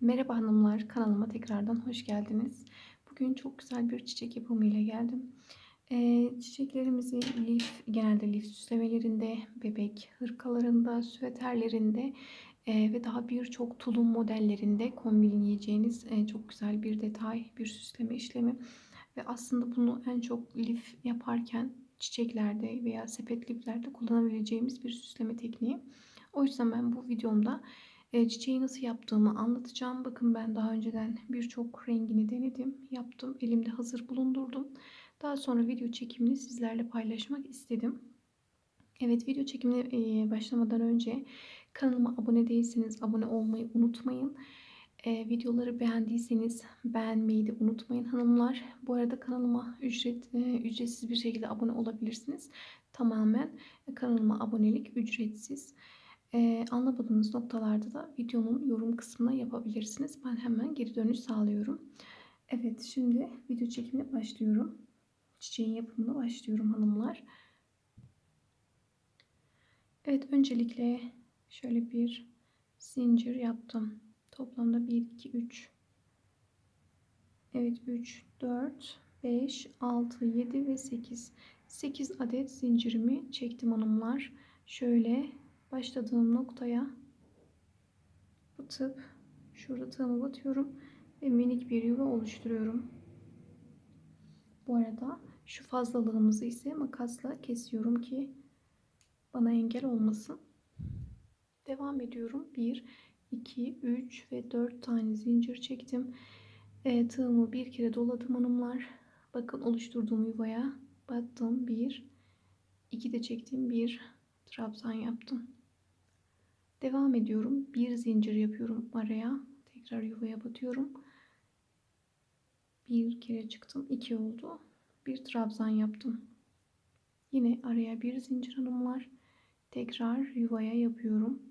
Merhaba hanımlar, kanalıma tekrardan hoş geldiniz. Bugün çok güzel bir çiçek yapımı ile geldim. Ee, çiçeklerimizi lif, genelde lif süslemelerinde, bebek hırkalarında, süveterlerinde e, ve daha birçok tulum modellerinde kombinleyeceğiniz e, çok güzel bir detay, bir süsleme işlemi. Ve aslında bunu en çok lif yaparken çiçeklerde veya sepet liflerde kullanabileceğimiz bir süsleme tekniği. O yüzden ben bu videomda e, çiçeği nasıl yaptığımı anlatacağım. Bakın ben daha önceden birçok rengini denedim, yaptım. Elimde hazır bulundurdum. Daha sonra video çekimini sizlerle paylaşmak istedim. Evet video çekimine e, başlamadan önce kanalıma abone değilseniz abone olmayı unutmayın. E, videoları beğendiyseniz beğenmeyi de unutmayın hanımlar. Bu arada kanalıma ücret e, ücretsiz bir şekilde abone olabilirsiniz. Tamamen kanalıma abonelik ücretsiz. Ee, anlamadığınız noktalarda da videonun yorum kısmına yapabilirsiniz. Ben hemen geri dönüş sağlıyorum. Evet şimdi video çekimine başlıyorum. Çiçeğin yapımına başlıyorum hanımlar. Evet öncelikle şöyle bir zincir yaptım. Toplamda 1, 2, 3. Evet 3, 4, 5, 6, 7 ve 8. 8 adet zincirimi çektim hanımlar. Şöyle başladığım noktaya batıp şurada tığımı batıyorum ve minik bir yuva oluşturuyorum. Bu arada şu fazlalığımızı ise makasla kesiyorum ki bana engel olmasın. Devam ediyorum. 1, 2, 3 ve 4 tane zincir çektim. E, tığımı bir kere doladım hanımlar. Bakın oluşturduğum yuvaya battım. 1, 2 de çektim. 1 trabzan yaptım. Devam ediyorum. Bir zincir yapıyorum araya. Tekrar yuvaya batıyorum. Bir kere çıktım. iki oldu. Bir trabzan yaptım. Yine araya bir zincir hanımlar. Tekrar yuvaya yapıyorum.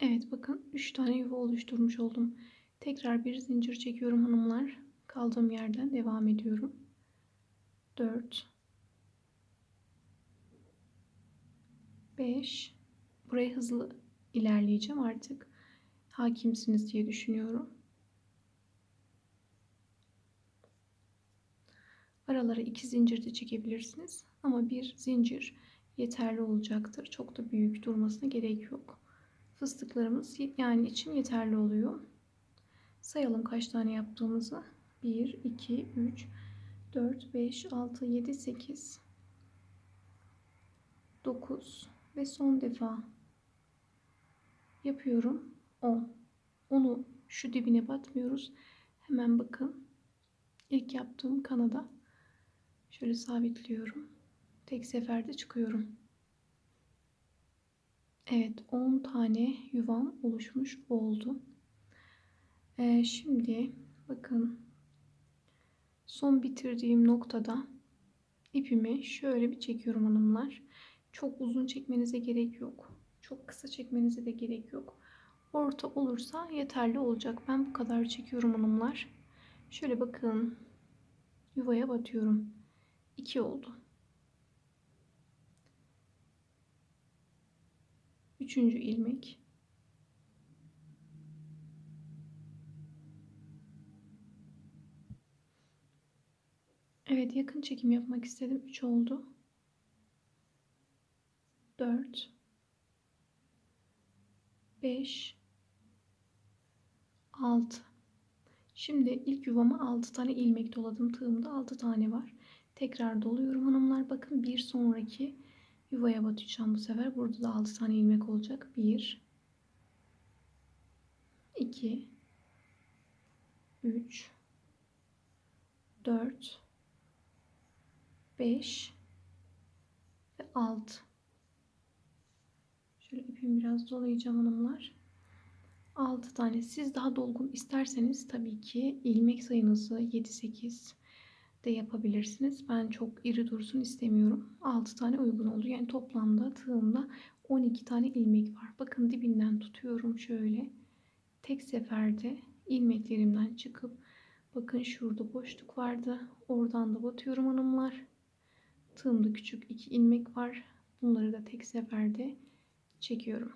Evet bakın 3 tane yuva oluşturmuş oldum. Tekrar bir zincir çekiyorum hanımlar. Kaldığım yerden devam ediyorum. 4 5 Buraya hızlı ilerleyeceğim artık. Hakimsiniz diye düşünüyorum. Aralara iki zincir de çekebilirsiniz. Ama bir zincir yeterli olacaktır. Çok da büyük durmasına gerek yok. Fıstıklarımız yani için yeterli oluyor. Sayalım kaç tane yaptığımızı. 1, 2, 3, 4, 5, 6, 7, 8, 9 ve son defa yapıyorum. 10. Onu şu dibine batmıyoruz. Hemen bakın. İlk yaptığım kanada şöyle sabitliyorum. Tek seferde çıkıyorum. Evet 10 tane yuvam oluşmuş oldu. Ee, şimdi bakın son bitirdiğim noktada ipimi şöyle bir çekiyorum hanımlar. Çok uzun çekmenize gerek yok. Çok kısa çekmenize de gerek yok. Orta olursa yeterli olacak. Ben bu kadar çekiyorum hanımlar. Şöyle bakın. Yuvaya batıyorum. 2 oldu. Üçüncü ilmek. Evet yakın çekim yapmak istedim. 3 oldu. 4 5 6 Şimdi ilk yuvama 6 tane ilmek doladım. Tığımda 6 tane var. Tekrar doluyorum hanımlar. Bakın bir sonraki yuvaya batacağım bu sefer. Burada da 6 tane ilmek olacak. 1 2 3 4 5 ve 6. Şöyle ipimi biraz dolayacağım hanımlar. 6 tane. Siz daha dolgun isterseniz tabii ki ilmek sayınızı 7-8 de yapabilirsiniz. Ben çok iri dursun istemiyorum. 6 tane uygun oldu. Yani toplamda tığımda 12 tane ilmek var. Bakın dibinden tutuyorum şöyle. Tek seferde ilmeklerimden çıkıp bakın şurada boşluk vardı. Oradan da batıyorum hanımlar Tığımda küçük iki ilmek var. Bunları da tek seferde çekiyorum.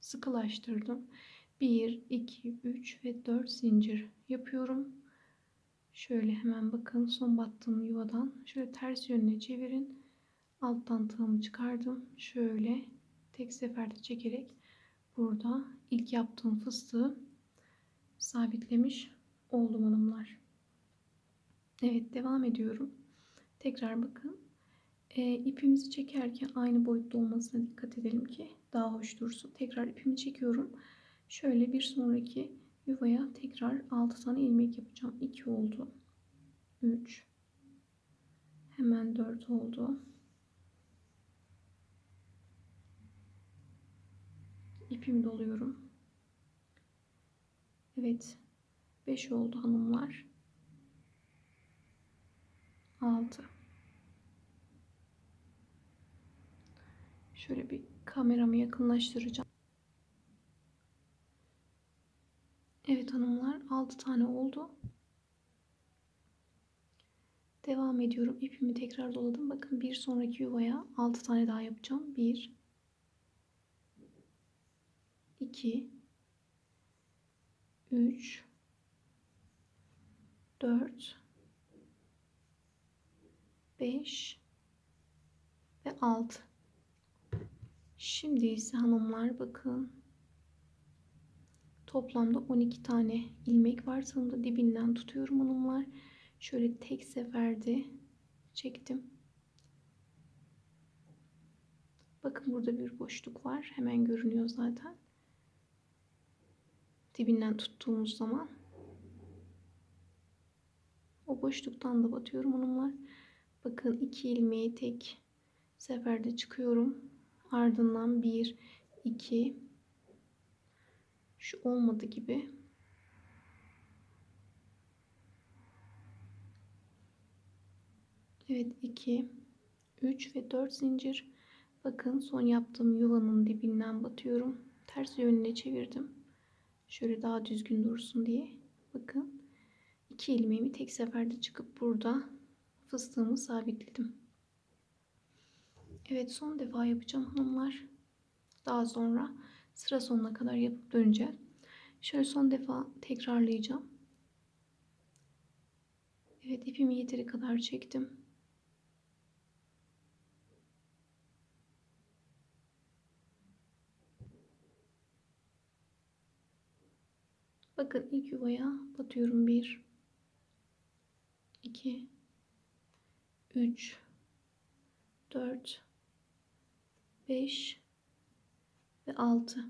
Sıkılaştırdım. 1, 2, 3 ve 4 zincir yapıyorum. Şöyle hemen bakın son battığım yuvadan şöyle ters yönüne çevirin. Alttan tığımı çıkardım. Şöyle tek seferde çekerek burada ilk yaptığım fıstığı sabitlemiş oldum hanımlar. Evet devam ediyorum. Tekrar bakın. E, ipimizi çekerken aynı boyutta olmasına dikkat edelim ki daha hoş dursun. Tekrar ipimi çekiyorum. Şöyle bir sonraki yuvaya tekrar 6 tane ilmek yapacağım. 2 oldu. 3 hemen 4 oldu. İpimi doluyorum. Evet. 5 oldu hanımlar. 6 Şöyle bir kameramı yakınlaştıracağım. Evet hanımlar 6 tane oldu. Devam ediyorum. İpimi tekrar doladım. Bakın bir sonraki yuvaya 6 tane daha yapacağım. 1 2 3 4 5 ve 6 Şimdi ise hanımlar bakın toplamda 12 tane ilmek var. Sonunda dibinden tutuyorum hanımlar. Şöyle tek seferde çektim. Bakın burada bir boşluk var. Hemen görünüyor zaten. Dibinden tuttuğumuz zaman o boşluktan da batıyorum hanımlar. Bakın iki ilmeği tek seferde çıkıyorum. Ardından bir, iki, şu olmadı gibi. Evet 2 3 ve 4 zincir. Bakın son yaptığım yuvanın dibinden batıyorum. Ters yönüne çevirdim. Şöyle daha düzgün dursun diye. Bakın iki ilmeğimi tek seferde çıkıp burada fıstığımı sabitledim Evet son defa yapacağım hanımlar. Daha sonra sıra sonuna kadar yapıp döneceğim. Şöyle son defa tekrarlayacağım. Evet ipimi yeteri kadar çektim. Bakın ilk yuvaya batıyorum. 1 2 3 4 5 ve 6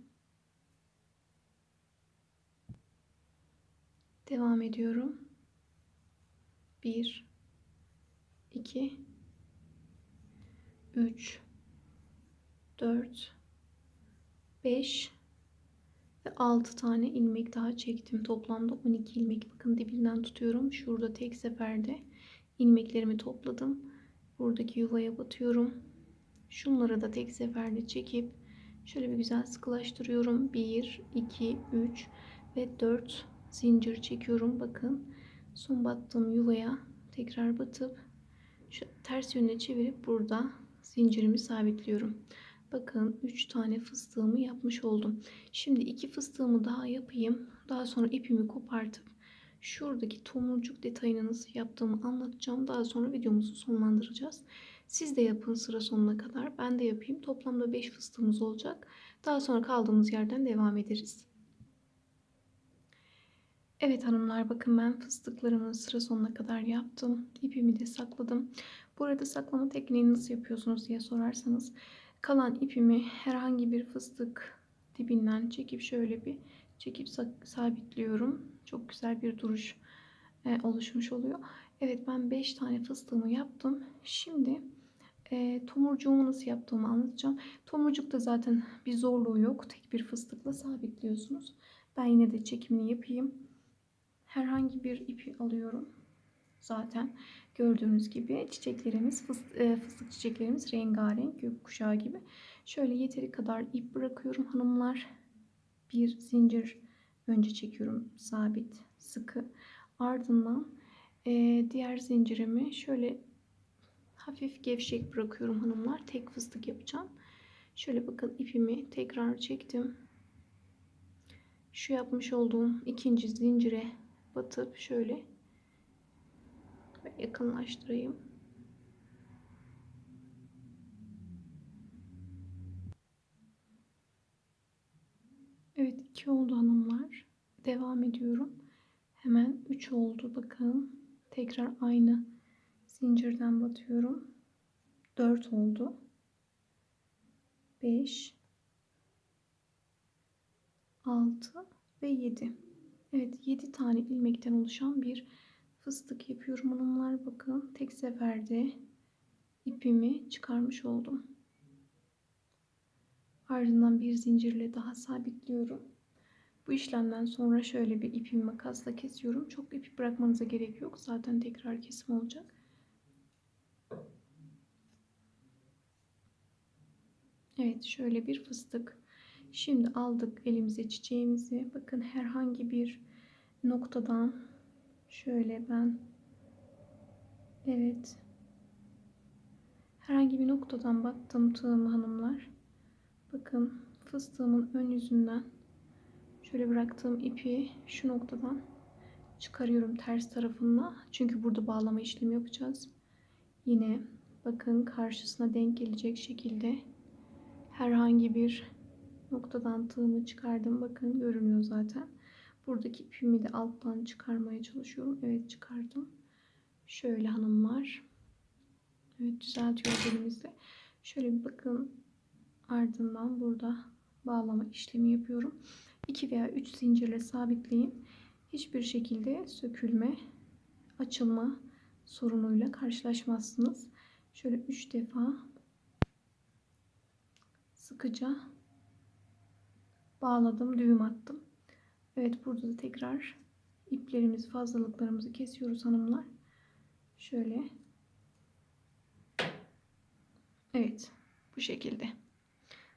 Devam ediyorum. 1 2 3 4 5 ve 6 tane ilmek daha çektim. Toplamda 12 ilmek. Bakın dibinden tutuyorum. Şurada tek seferde ilmeklerimi topladım. Buradaki yuvaya batıyorum. Şunları da tek seferde çekip şöyle bir güzel sıkılaştırıyorum. 1, 2, 3 ve 4 zincir çekiyorum. Bakın son battığım yuvaya tekrar batıp şu ters yöne çevirip burada zincirimi sabitliyorum. Bakın 3 tane fıstığımı yapmış oldum. Şimdi 2 fıstığımı daha yapayım. Daha sonra ipimi kopartıp şuradaki tomurcuk detayını nasıl yaptığımı anlatacağım. Daha sonra videomuzu sonlandıracağız. Siz de yapın sıra sonuna kadar. Ben de yapayım. Toplamda 5 fıstığımız olacak. Daha sonra kaldığımız yerden devam ederiz. Evet hanımlar bakın ben fıstıklarımı sıra sonuna kadar yaptım. İpimi de sakladım. Bu arada saklama tekniğini nasıl yapıyorsunuz diye sorarsanız Kalan ipimi herhangi bir fıstık dibinden çekip şöyle bir çekip sabitliyorum. Çok güzel bir duruş e, oluşmuş oluyor. Evet ben 5 tane fıstığımı yaptım. Şimdi e, tomurcuğumu nasıl yaptığımı anlatacağım. Tomurcukta zaten bir zorluğu yok. Tek bir fıstıkla sabitliyorsunuz. Ben yine de çekimini yapayım. Herhangi bir ipi alıyorum. Zaten Gördüğünüz gibi çiçeklerimiz, fıstık, e, fıstık çiçeklerimiz rengarenk gökkuşağı gibi. Şöyle yeteri kadar ip bırakıyorum hanımlar. Bir zincir önce çekiyorum sabit, sıkı. Ardından e, diğer zincirimi şöyle hafif gevşek bırakıyorum hanımlar. Tek fıstık yapacağım. Şöyle bakın ipimi tekrar çektim. Şu yapmış olduğum ikinci zincire batıp şöyle yakınlaştırayım. Evet iki oldu hanımlar. Devam ediyorum. Hemen 3 oldu bakın. Tekrar aynı zincirden batıyorum. 4 oldu. 5 6 ve 7. Evet 7 tane ilmekten oluşan bir fıstık yapıyorum hanımlar. Bakın tek seferde ipimi çıkarmış oldum. Ardından bir zincirle daha sabitliyorum. Bu işlemden sonra şöyle bir ipimi makasla kesiyorum. Çok ip bırakmanıza gerek yok. Zaten tekrar kesim olacak. Evet şöyle bir fıstık. Şimdi aldık elimize çiçeğimizi. Bakın herhangi bir noktadan şöyle ben evet herhangi bir noktadan battım tığımı hanımlar. Bakın fıstığımın ön yüzünden şöyle bıraktığım ipi şu noktadan çıkarıyorum ters tarafına. Çünkü burada bağlama işlemi yapacağız. Yine bakın karşısına denk gelecek şekilde herhangi bir noktadan tığımı çıkardım. Bakın görünüyor zaten. Buradaki ipimi de alttan çıkarmaya çalışıyorum. Evet çıkardım. Şöyle hanımlar. Evet düzeltiyoruz elimizle. Şöyle bir bakın ardından burada bağlama işlemi yapıyorum. 2 veya 3 zincirle sabitleyin. Hiçbir şekilde sökülme, açılma sorunuyla karşılaşmazsınız. Şöyle 3 defa sıkıca bağladım, düğüm attım. Evet burada da tekrar iplerimizi, fazlalıklarımızı kesiyoruz hanımlar. Şöyle. Evet, bu şekilde.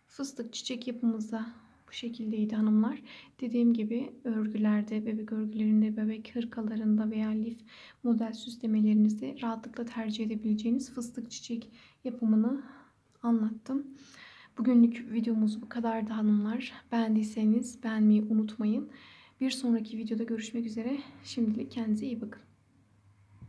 Fıstık çiçek yapımızda bu şekildeydi hanımlar. Dediğim gibi örgülerde, bebek örgülerinde, bebek hırkalarında veya lif model süslemelerinizde rahatlıkla tercih edebileceğiniz fıstık çiçek yapımını anlattım. Bugünlük videomuz bu kadardı hanımlar. Beğendiyseniz beğenmeyi unutmayın. Bir sonraki videoda görüşmek üzere. Şimdilik kendinize iyi bakın.